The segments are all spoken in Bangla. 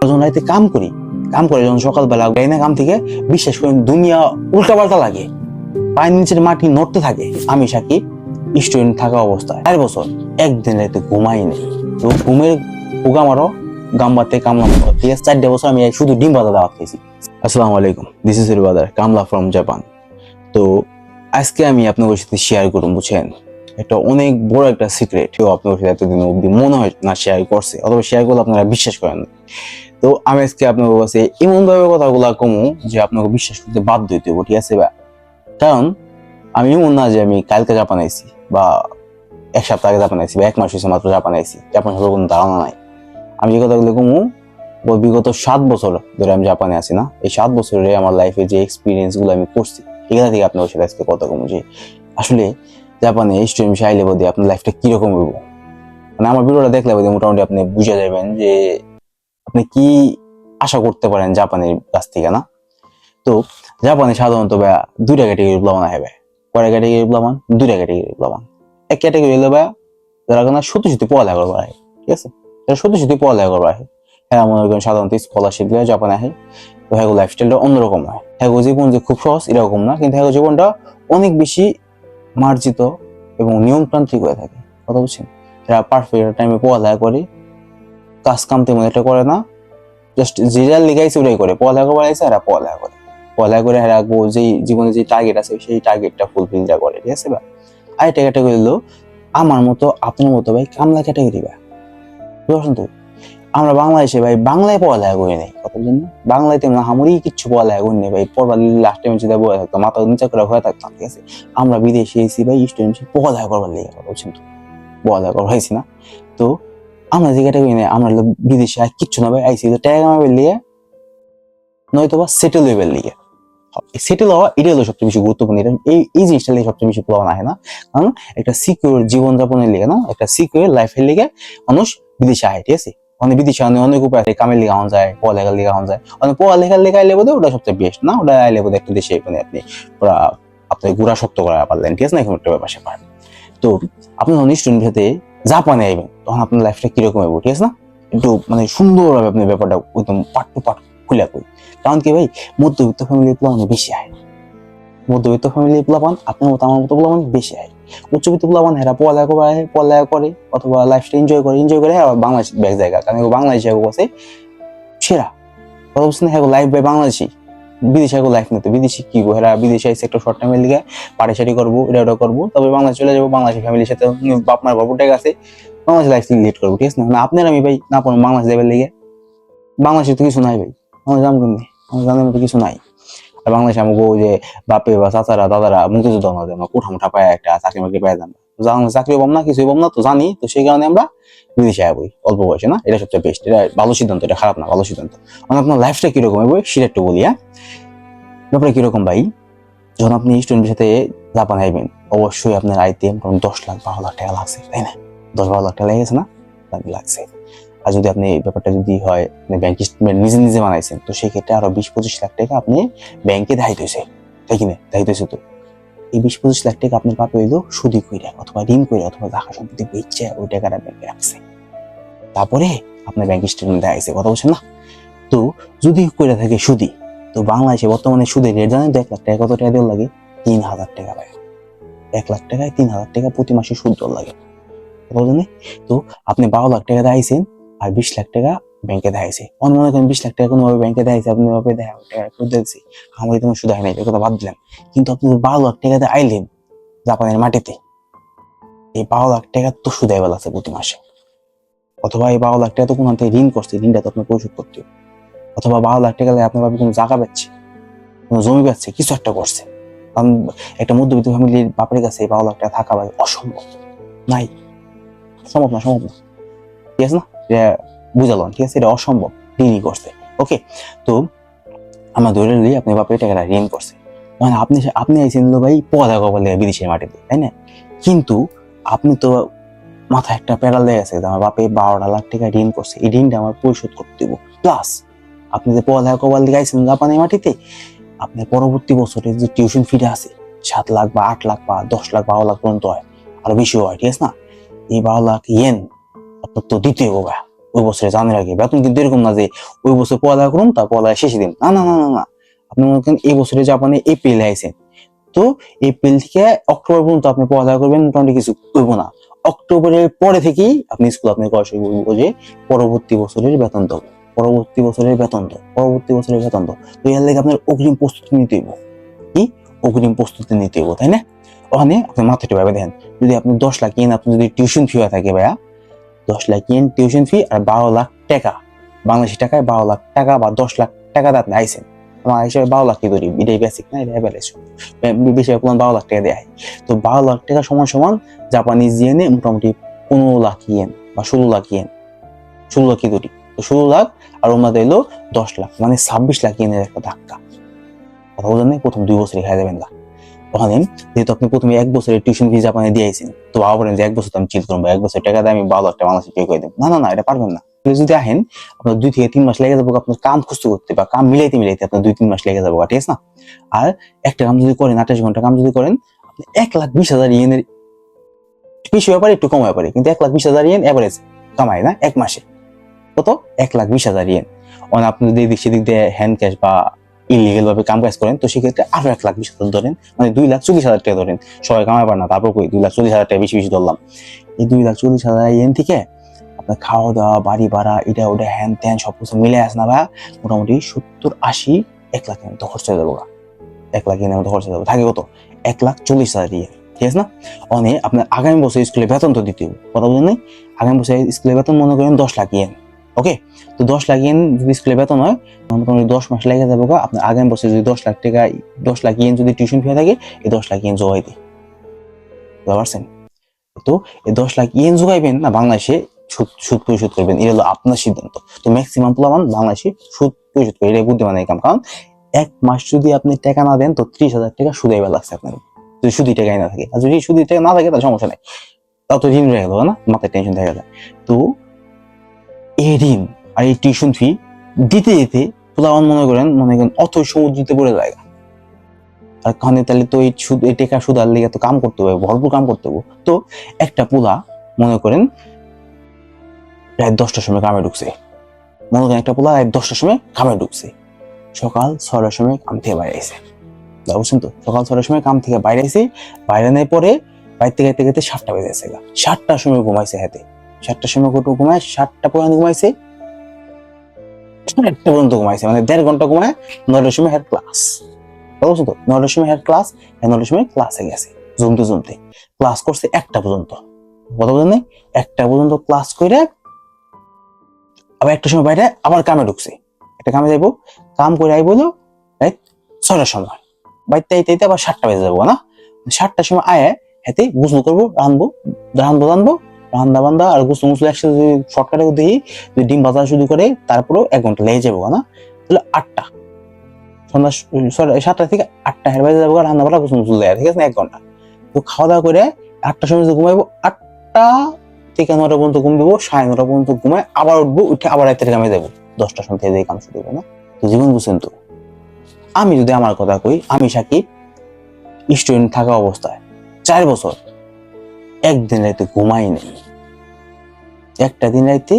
যখন রাইতে কাম করি। কাম করে যখন সকালবেলা গাই না, কাম থেকে বিশ্বাস করেন দুনিয়া উল্টাপাল্টা লাগে। পায়ের নিচের মাটি নড়তে থাকে। আমি সাকিব স্টুডেন্ট থাকা অবস্থায়। চার বছর, একদিন রাইতে ঘুমাই নেই। তো ঘুমের পোকা উগামারও গাম্বাতে কামলাম ঠিক আছে, চারটে বছর আমি শুধু ডিম বাদা দাওয়া খেয়েছি আসসালামু আলাইকুম দিস ইজ বাদার কামলা ফ্রম জাপান তো আজকে আমি আপনাদের সাথে শেয়ার করুন বুঝছেন? এটা অনেক বড় একটা সিক্রেট কেউ আপনার সাথে এতদিন অব্দি মনে হয় না শেয়ার করছে, অথবা শেয়ার করলে আপনারা বিশ্বাস করেন তো আমি আজকে আপনার কাছে এমন ভাবে কথাগুলা কমু যে আপনাকে বিশ্বাস করতে বাধ্য হইতে হইব, ঠিক আছে কারণ আমি এমন না যে আমি কালকে জাপান আইছি বা এক সপ্তাহ আগে জাপান আইছি বা এক মাস হয়েছে মাত্র জাপান আইছি, জাপান সম্পর্কে কোনো ধারণা নাই। আমি যে কথাগুলো কমু বিগত সাত বছর ধরে আমি জাপানে আছি না, এই সাত বছরে আমার লাইফে যে এক্সপিরিয়েন্সগুলো আমি করছি এখান থেকে আপনার সাথে আজকে কথা কমু যে, আসলে জাপানে স্টুডেন্ট আইলে বোধ আপনার লাইফটা কীরকম হইব? মানে আমার ভিডিওটা দেখলে বোধ মোটামুটি আপনি বুঝে যাবেন যে আপনি কি আশা করতে পারেন জাপানের কাছ থেকে, না? তো জাপানে সাধারণত ভাইয়া দুইটা ক্যাটেগরি প্লাবান হবে কয়টা ক্যাটেগরি প্লাবান? দুইটা ক্যাটেগরি প্লাবান। এক ক্যাটেগরি হলো ভাইয়া যারা কিনা সত্যি সত্যি পড়ালেখা করবার আহে, ঠিক আছে? যারা সত্যি সত্যি পড়ালেখা করবার আহে। হ্যাঁ মনে করেন সাধারণত স্কলারশিপ দিয়ে জাপানে আহে। তো হ্যাঁ লাইফস্টাইলটা অন্যরকম হয়। হ্যাঁ জীবন যে খুব সহজ এরকম না, কিন্তু হ্যাঁ জীবনটা অনেক বেশি মার্জিত এবং নিয়মতান্ত্রিক হয়ে থাকে। কথা বুঝছেন? এরা পারফেক্ট টাইমে পড়ালেখা করে, কাজ কাম তেমন এটা করে না জাস্ট যে যা লিখাইছে ওটাই করে। পড়ালেখা করে আর পড়ালেখা করে। পড়ালেখা করে এরা গো- যেই জীবনে যে টার্গেট আছে, সেই টার্গেটটা ফুলফিল যা করে, ঠিক আছে বা আরেকটা ক্যাটাগরি হলো, আমার মতো, আপনার মতো ভাই কামলা ক্যাটাগরি বা বুঝতে তো? আমরা বাংলাদেশে ভাই বাংলায় পড়ালেখা করি নাই। বুঝলেন না? বাংলায় তেমন হামরি কিচ্ছু পড়ালেখা করি নাই ভাই। পড়বার লাস্ট টাইম যদি বলে থাকতাম, মাথা নিচা করে হয়ে থাকতাম, ঠিক আছে? আমরা বিদেশে এসেছি ভাই স্টুডেন্ট পড়ালেখা করবার লেগে বুঝছেন তো? পড়ালেখা হয়েছি না। তো আমরা যে ক্যাটাগরি নেই, আমরা বিদেশে আর কিচ্ছু না ভাই, আইসি তো ট্যাগ আমাদের লিগে নয়তো বা সেটেল হইবার লিগে। সেটেল হওয়া এটা হলো সবচেয়ে বেশি গুরুত্বপূর্ণ। এটা এই এই জিনিসটা লিগে সবচেয়ে বেশি প্রভাব আসে না। কারণ একটা সিকিউর জীবনযাপনের লিগে না, একটা সিকিউর লাইফের লিগে মানুষ বিদেশে আয় ঠিক আছে? মানে বিদেশে অনেক অনেক উপায় আছে, কামের লিগে আওয়া যায়, পড়ালেখার লিগে আওয়া যায়। অনেক পড়ালেখার লিগে আইলে বোধ ওটা সবচেয়ে বেস্ট না? ওটা আইলে বোধ একটা দেশে মানে আপনি পুরা আপনার গুড়া শক্ত করা পারলেন, ঠিক আছে না? এখন একটা ব্যাপার তো আপনি যখন স্টুডেন্ট সাথে জাপানে আইবেন, তখন আপনার লাইফটা কীরকম হবে ঠিক আছে না? একটু মানে সুন্দরভাবে আপনি ব্যাপারটা একদম পাট টু পাট খুলে কই। কারণ কি ভাই, মধ্যবিত্ত ফ্যামিলি প্লাবন বেশি হয় মধ্যবিত্ত ফ্যামিলি প্লাবন, আপনার মতো আমার মতো প্লাবন বেশি হয় উচ্চবিত্ত প্লাবন হেরা পড়ালেখা করে পড়ালেখা করে, অথবা লাইফটা এনজয় করে এনজয় করে আবার বাংলাদেশ ব্যাগ জায়গা। কারণ বাংলাদেশ আছে, সেরা। কথা বলছেন হ্যাঁ লাইফ বাই বাংলাদেশি বিদেশে এগো লাইফ নিতে বিদেশি কি গো? হেরা বিদেশে আইসে একটা শর্ট টাইমের লিগে পার্টি সারি করব, এটা ওটা করব তবে বাংলাদেশ চলে যাব বাংলাদেশের ফ্যামিলির সাথে বাপ মার টাকা আছে, বাংলাদেশ লাইফ লিড করব, ঠিক আছে না? আপনার আমি ভাই, না পড়ুন বাংলাদেশ লেভেল লিগে। বাংলাদেশে তো কিছু নাই ভাই, আমার জানব কেমনি আমরা জানার মতো কিছু নাই। আর বাংলাদেশে ওই যে বাপে বা চাচারা, দাদারা মুক্তিযুদ্ধ আমাদের আমরা কোঠা মোঠা পায় একটা চাকরি মাকরি পায় যান চাকরি পাবো না, কিছুই পাবো না, তো জানি, তো সেই কারণে আমরা বিদেশে আয় বই অল্প বয়সে, না? এটা সবচেয়ে বেস্ট এটা ভালো সিদ্ধান্ত, এটা খারাপ না, ভালো সিদ্ধান্ত। মানে আপনার লাইফটা কীরকম হবে? সেটা একটু বলি হ্যাঁ? ব্যাপারে কীরকম ভাই? যখন আপনি স্টুডেন্টের সাথে জাপান আইবেন, অবশ্যই আপনার আইতে মোটামুটি দশ লাখ বারো লাখ টাকা লাগছে, তাই না? দশ বারো লাখ টাকা লেগেছে না? লাগছে আর যদি আপনি এই ব্যাপারটা যদি হয় ব্যাংক স্টেটমেন্ট নিজে নিজে বানাইছেন, তো সেই ক্ষেত্রে আরও বিশ পঁচিশ লাখ টাকা আপনি ব্যাংকে দায়িত্ব তাই কিনা দায়িত্ব তো? এই বিশ পঁচিশ লাখ টাকা আপনার পাপে হইল সুদি কইরা, অথবা ঋণ কইরা, অথবা টাকা সম্পত্তি বেচে ওই টাকাটা ব্যাংকে রাখছে। তারপরে আপনার ব্যাংক স্টেটমেন্ট দেওয়া হয়েছে কথা বলছেন না? তো যদি কইরা থাকে সুদি, তো বাংলাদেশে বর্তমানে সুদের রেট জানেন তো, এক লাখ টাকা কত টাকা দেওয়া লাগে? তিন হাজার টাকা ভাই এক লাখ টাকায় তিন হাজার টাকা প্রতি মাসে সুদ দেওয়া লাগে। কথা বলছেন তো আপনি বারো লাখ টাকা দেখাইছেন আর বিশ লাখ টাকা ব্যাংকে দেখাইছে। অন্য মনে করেন বিশ লাখ টাকা কোনোভাবে ব্যাংকে দেখাইছে, আপনি ভাবে দেখা টাকা সুদ দিয়েছি আমাকে তোমার সুদ হয় নাই কথা বাদ দিলাম। কিন্তু আপনি বারো লাখ টাকাতে আইলেন জাপানের মাটিতে। এই বারো লাখ টাকা তো সুদ এবার আছে প্রতি মাসে। অথবা এই বারো লাখ টাকা তো কোনো থেকে ঋণ করছে, ঋণটা তো আপনার পরিশোধ করতে। অথবা বারো লাখ টাকা আপনার ভাবে কোনো জায়গা পাচ্ছে, কোনো জমি পাচ্ছে, কিছু একটা করছে। কারণ একটা মধ্যবিত্ত ফ্যামিলির বাপের কাছে এই বারো লাখ টাকা থাকা অসম্ভব। নাই, সম্ভব না সম্ভব না। ঠিক আছে না? এটা বুঝালাম ঠিক আছে? এটা অসম্ভব। ঋণই করছে। ওকে তো আমরা ধরে নিই আপনি বাপের টাকাটা ঋণ করছে। মানে আপনি আপনি আইসেন হলো ভাই পদা লেগে বিদেশের মাটিতে তাই না? কিন্তু আপনি তো মাথায় একটা প্যারাল লেগে গেছে আমার বাপে বারোটা লাখ টাকা ঋণ করছে। এই ঋণটা আমার পরিশোধ করতে দেবো। প্লাস আপনি যে পড়ালেখা কবাল দিয়ে আইসেন জাপানের মাটিতে, আপনার পরবর্তী বছরে যে টিউশন ফিটা আছে, সাত লাখ বা আট লাখ বা দশ লাখ, বারো লাখ পর্যন্ত হয়। আরও বেশি হয়, ঠিক আছে না? এই বারো লাখ ইয়েন আপনার তো দিতে হবে। ওই বছরে জানের আগে বেতন কিন্তু এরকম না যে ওই বছর পড়ালেখা করুন তার পড়ালেখা শেষে দিন না না না না না। আপনি মনে করেন এই বছরে জাপানে এপ্রিল আইছেন তো এপ্রিল থেকে অক্টোবর পর্যন্ত আপনি পড়ালেখা করবেন, মোটামুটি কিছু করব না। অক্টোবরের পরে থেকেই আপনি স্কুল আপনি করা শুরু যে পরবর্তী বছরের বেতন দেবো পরবর্তী বছরের বেতন দাও, পরবর্তী বছরের বেতন দাও। তো এর লাগে আপনার অগ্রিম প্রস্তুতি নিতে হইব। কি? অগ্রিম প্রস্তুতি নিতে হইব, তাই না? ওখানে আপনি মাথাটা ভাবে দেখেন। যদি আপনি দশ লাখ ইয়েন আপনি যদি টিউশন ফি হয়ে থাকে ভাইয়া দশ লাখ ইয়েন টিউশন ফি আর বারো লাখ টাকা। বাংলাদেশি টাকায় বারো লাখ টাকা বা দশ লাখ টাকা আপনি আইসেন। আমার হিসেবে বারো লাখ কি ধরি এটাই বেসিক না? এটা অ্যাভারেজ বেশি কোনো বারো লাখ টাকা দেয় তো বারো লাখ টাকা সমান সমান জাপানিজ ইয়েনে মোটামুটি পনেরো লাখ ইয়েন বা ষোলো লাখ ইয়েন ষোলো লাখ কি ধরি তো ষোলো লাখ আর ওনাদের এলো দশ লাখ মানে ছাব্বিশ লাখ ইয়েনের একটা ধাক্কা। কথা বলেন প্রথম দুই বছরে খাই যাবেন না। ওখানে যেহেতু আপনি প্রথমে এক বছরের টিউশন ফি জাপানে দিয়ে আইছেন, তো বাবা বলেন যে এক বছর আমি চিল করব, এক বছর টাকা দিয়ে আমি লাখ টাকা বাংলাদেশে পে করে দেবো। না না না, এটা পারবেন না। যদি আহেন, আপনার দুই থেকে তিন মাস লেগে যাব আপনার কাম খুঁজতে করতে বা কাম মিলাইতে মিলাইতে আপনার দুই তিন মাস লেগে যাব ঠিক আছে না? আর একটা কাম যদি করেন, আঠাশ ঘণ্টা কাম যদি করেন, আপনি এক লাখ বিশ হাজার ইয়েনের বেশি ব্যাপারে একটু কম ব্যাপারে কিন্তু এক লাখ বিশ হাজার ইয়েন অ্যাভারেজ কামায় না, এক মাসে। কত? এক লাখ বিশ হাজার ইয়েন। মানে আপনি যদি সেদিক দিয়ে হ্যান্ড ক্যাশ বা ইলিগেল ভাবে কাম কাজ করেন, তো সেক্ষেত্রে আরও এক লাখ বিশ হাজার ধরেন মানে দুই লাখ চল্লিশ হাজার টাকা ধরেন। সবাই কামাই পার না, তারপর কই? দুই লাখ চল্লিশ হাজার টাকা বেশি বেশি ধরলাম। এই দুই লাখ চল্লিশ হাজার ইয়েন থেকে আপনার খাওয়া দাওয়া, বাড়ি ভাড়া, এটা ওটা হ্যান ত্যান সব কিছু মিলে আসে না ভাই। মোটামুটি সত্তর আশি, এক লাখের মতো খরচ হয়ে যাব এক লাখ ইয়েনের মতো খরচ যাবে। থাকে কত? এক লাখ চল্লিশ হাজার ইয়ে ঠিক আছে না? অনে আপনার আগামী বছর স্কুলে বেতন তো দিতে হবে, কথা বলেন আগামী বছর স্কুলে বেতন মনে করেন দশ লাখ ইয়েন ওকে তো দশ লাখ ইয়েন যদি স্কুলে বেতন হয়, মোটামুটি দশ মাস লেগে যাবে আপনার আগামী বছর যদি দশ লাখ টাকা, দশ লাখ ইয়েন যদি টিউশন ফি থাকে, এই দশ লাখ ইয়েন জোগাই দিই। পারছেন? তো এই দশ লাখ ইয়েন জোগাইবেন না, বাংলাদেশে সুদ সুদ পরিশোধ করবেন। এটা হলো আপনার সিদ্ধান্ত। তো ম্যাক্সিমাম প্লাবান বাংলাদেশে সুদ পরিশোধ করে এটাই বুদ্ধিমান এই কাম। কারণ এক মাস যদি আপনি টাকা না দেন, তো ত্রিশ হাজার টাকা সুদ এবার লাগছে আপনার। যদি সুদি টাকাই না থাকে। আর যদি সুদি টাকা না থাকে, তাহলে সমস্যা নেই। তাও তো ঋণ রয়ে গেল, না? মাথায় টেনশন থেকে তো এই ঋণ আর এই টিউশন ফি দিতে দিতে প্লাবান মনে করেন মনে করেন অত সমুদ্রতে পড়ে যায় আর কারণে তাহলে তো এই সুদ, এই টাকা সুদার লেগে তো কাম করতে হবে, ভরপুর কাম করতে হবে। তো একটা পোলা মনে করেন রাত দশটার সময় কামে ঢুকছে। মনে করেন একটা পোলা রাত দশটার সময় কামে ঢুকছে। সকাল ছটার সময় কাম থেকে বাইরে আইছে। বুঝছেন তো? সকাল ছটার সময় কাম থেকে বাইরে আইছে, বাইরে নেই পরে বাইরে থেকে গেতে সাতটা বেজে গেছে সাতটার সময় ঘুমাইছে হাতে। সাতটার সময় কত ঘুমায়? সাতটা পর্যন্ত ঘুমাইছে। একটা পর্যন্ত ঘুমাইছে মানে দেড় ঘণ্টা ঘুমায়, নয়টার সময় হেড ক্লাস বুঝছ তো? নয়টার সময় হেড ক্লাস নয়টার সময় ক্লাসে গেছে, জমতে জমতে। ক্লাস করছে একটা পর্যন্ত। কথা বলেন নাই? একটা পর্যন্ত ক্লাস করে আবার একটা সময় বাইরে আবার কামে ঢুকছে। একটা কামে যাইবো, কাম করে আইবো রাইট ছয়টার সময়। বাইতে আইতে আইতে আবার সাতটা বেজে যাব, না? সাতটার সময় আয় হাতে গুসল করব রানবো রানবো রানবো রান্দা বান্দা আর গুসল মুসল একসাথে যদি শর্টকাটে দিই যদি ডিম ভাজা শুরু করে তারপরেও এক ঘণ্টা লেগে যাব না? তাহলে আটটা। সন্ধ্যা sorry, সাতটা থেকে আটটা হের বাজে যাব রান্না বান্না গুসল মুসল দেয় ঠিক আছে এক ঘণ্টা। তো খাওয়া দাওয়া করে আটটার সময় ঘুমাইবো আটটা থেকে নটা পর্যন্ত ঘুম দেবো সাড়ে নটা পর্যন্ত ঘুমায় আবার উঠবো উঠে আবার রাতের কামে যাব। দশটার সময় থেকে কাম শুরু করব না? তো জীবন বুঝছেন তো। আমি যদি আমার কথা কই আমি সাকিব স্টুডেন্ট থাকা অবস্থায় চার বছর একদিন রাইতে ঘুমাই নেই। একটা দিন রাইতে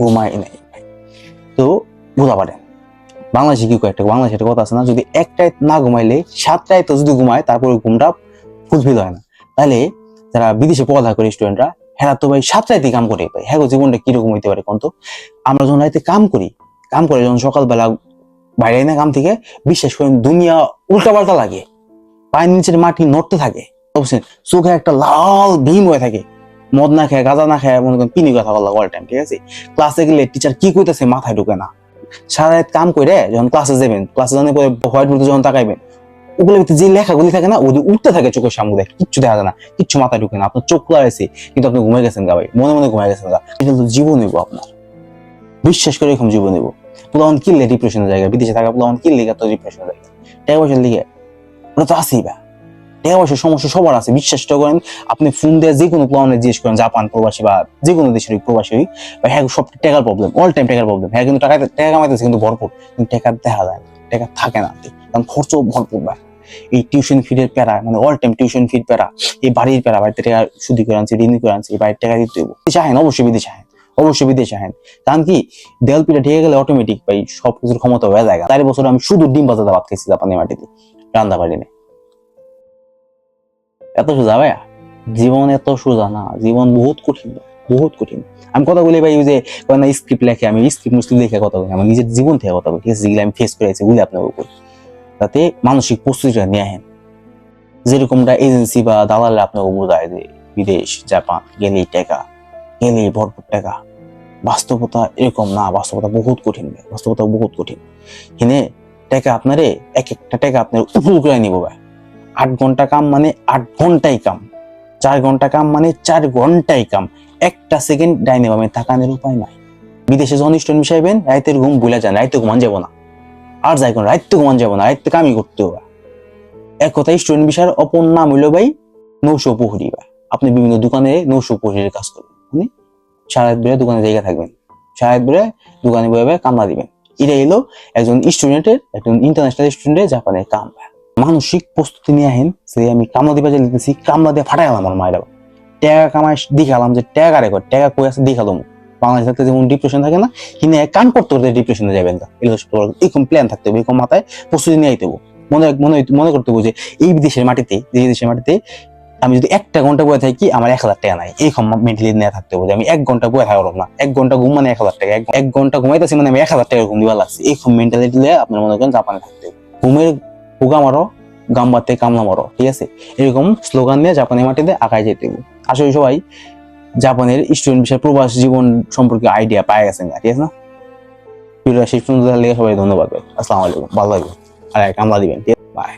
ঘুমাই নেই তো বুঝা পারেন, বাংলাদেশে কি একটা বাংলাদেশে একটা কথা আছে না, যদি এক রাত না ঘুমাইলে সাত রাত যদি ঘুমায়, তারপরে ঘুমটা ফুলফিল হয় না। তাহলে যারা বিদেশে পড়ালেখা করে স্টুডেন্টরা হ্যাঁ তো ভাই সাত রাতে কাম করে ভাই। হ্যাঁ জীবনটা কীরকম হইতে পারে তো? আমরা যখন রাইতে কাম করি, কাম করে যখন সকালবেলা বাইরে না কাম থেকে, বিশ্বাস করেন দুনিয়া উল্টা পাল্টা লাগে। পায়ের নিচের মাটি নড়তে থাকে। বুঝছেন চোখে একটা লাল ভীম হয়ে থাকে। মদ না খায়, গাঁজা না খায়, মনে করেন পিনি কথা বলা অল টাইম ঠিক আছে? ক্লাসে গেলে টিচার কি কইতেছে মাথায় ঢুকে না। সারা কাম করে যখন ক্লাসে যাবেন ক্লাসে যখন পরে হোয়াইট বোর্ডে যখন তাকাইবেন ওগুলো যে লেখাগুলি থাকে না ওদের উঠতে থাকে চোখের সামনে দেখে, কিচ্ছু দেখা যায় না, কিচ্ছু মাথায় ঢুকে না। আপনার চোখ খোলা আছে, কিন্তু আপনি ঘুমিয়ে গেছেন গা ভাই, মনে মনে ঘুমিয়ে গেছেন গা। এটা তো জীবন নেব আপনার। বিশ্বাস করে এরকম জীবন নেব পোলাওয়ান কিনলে ডিপ্রেশনের জায়গা, বিদেশে থাকা পোলাওয়ান কিনলে এত ডিপ্রেশনের জায়গা। টাকা পয়সার লিগে ওটা তো আছেই বা। টাকা পয়সার সমস্যা সবার আছে। বিশ্বাসটা করেন, আপনি ফোন দিয়ে যে কোনো প্লানে জিজ্ঞেস করেন, জাপান প্রবাসী বা যে কোনো দেশের প্রবাসী হই বা হ্যাঁ সব টাকার প্রবলেম অল টাইম টাকার প্রবলেম হ্যাঁ কিন্তু টাকা টাকা কামাইতেছে কিন্তু ভরপুর। কিন্তু টাকা দেখা যায় না, টাকা থাকে না কারণ খরচ ভরপুর ভাই এই টিউশন ফিডের প্যারা মানে অল টাইম টিউশন ফিড প্যারা, এই বাড়ির প্যারা, বাড়িতে টাকা সুদি করে আনছে ঋণ করে আনছে এই বাড়ির টাকা দিতে হইব। চাহেন অবশ্যই বিদেশে চাহেন অবশ্যই বিদেশে আহেন। কারণ কি দেয়াল পিঠা ঠিক গেলে অটোমেটিক ভাই সব কিছুর ক্ষমতা হয়ে যায় চার বছর আমি শুধু ডিম বাজাতে ভাত খাইছি জাপানি মাটিতে রান্না বাড়ি না এত সোজা ভাইয়া? জীবন এত সোজা না জীবন বহুত কঠিন বহুত কঠিন। আমি কথা বলি ভাই যে না স্ক্রিপ্ট লেখে আমি স্ক্রিপ্ট মুসলিম লিখে কথা বলি আমি নিজের জীবন থেকে কথা বলি ঠিক আছে? যেগুলো আমি ফেস করে আছি আপনার উপর। তাতে মানসিক প্রস্তুতিটা নিয়ে আহেন যেরকমটা এজেন্সি বা দালালে আপনাকে বোঝায় যে বিদেশ জাপান গেলেই টাকা গেলেই ভরপুর টাকা। বাস্তবতা এরকম না বাস্তবতা বহুত কঠিন ভাই, বাস্তবতা বহুত কঠিন। কিনে টাকা আপনারে এক একটা টাকা আপনার উপর করে নিব ভাই আট ঘণ্টা কাম মানে আট ঘন্টাই কাম। চার ঘণ্টা কাম মানে চার ঘন্টাই কাম। একটা সেকেন্ড ডাইনে বামে তাকানোর উপায় নাই। বিদেশে যখন স্টুডেন্ট মিশাইবেন রাইতের ঘুম ভুলে যান, রাইতে ঘুমান যাব না। আর যাই কোন রাইতে ঘুমান যাব না, রাইতে কামই করতে হবে। এক কথা স্টুডেন্ট বিষয়ের অপর নাম হইল ভাই, নৌশো প্রহরী ভাই। আপনি বিভিন্ন দোকানে নৌশো প্রহরীর কাজ করবেন। মানে সারা বেড়ে দোকানে জায়গা থাকবেন। সারা বেড়ে দোকানে বয়ে কামলা দিবেন। এটা এলো একজন স্টুডেন্টের একজন ইন্টারন্যাশনাল স্টুডেন্টের জাপানের কাম। ভাই। মানসিক প্রস্তুতি নিয়ে আহেন সে আমি কামলা দিবা যে লিখতেছি কামলা দিয়ে ফাটাই আমার মায়ের টাকা কামাই দেখালাম যে টাকা রেকর্ড টাকা কই আছে দেখালাম যেমন ডিপ্রেশন থাকে না কাম করতে করতে ডিপ্রেশনে যাবেন না এরকম প্ল্যান থাকতে হবে, এরকম মাথায় প্রস্তুতি নিয়ে আইতে হবে। মনে মনে মনে করতে হবে যে, এই দেশের মাটিতে দেশের মাটিতে আমি যদি একটা ঘণ্টা বয়ে থাকি, আমার এক হাজার টাকা নাই। এরকম মেন্টালি নিয়ে থাকতে হবে আমি এক ঘণ্টা বয়ে থাকলাম না। এক ঘণ্টা ঘুম মানে এক হাজার টাকা। এক- ঘণ্টা ঘুমাইতেছি মানে আমি এক হাজার টাকা ঘুম দিবার লাগছে। এরকম মেন্টালিটি আপনার মনে করেন জাপানে থাকতে হবে। ঘুমের হুগা মারো, গাম্বাতে কামলা মারো, ঠিক আছে? এরকম স্লোগান নিয়ে জাপানের মাটিতে আগায় যেতে হবে। আসলে সবাই জাপানের স্টুডেন্ট বিষয়ে প্রবাস জীবন সম্পর্কে আইডিয়া পায় গেছেন ঠিক আছে না? ভিডিওটা সবাই ধন্যবাদ ভাই। আসসালামু আলাইকুম, ভালো লাগবে আর কামলা দিবেন, ঠিক বাই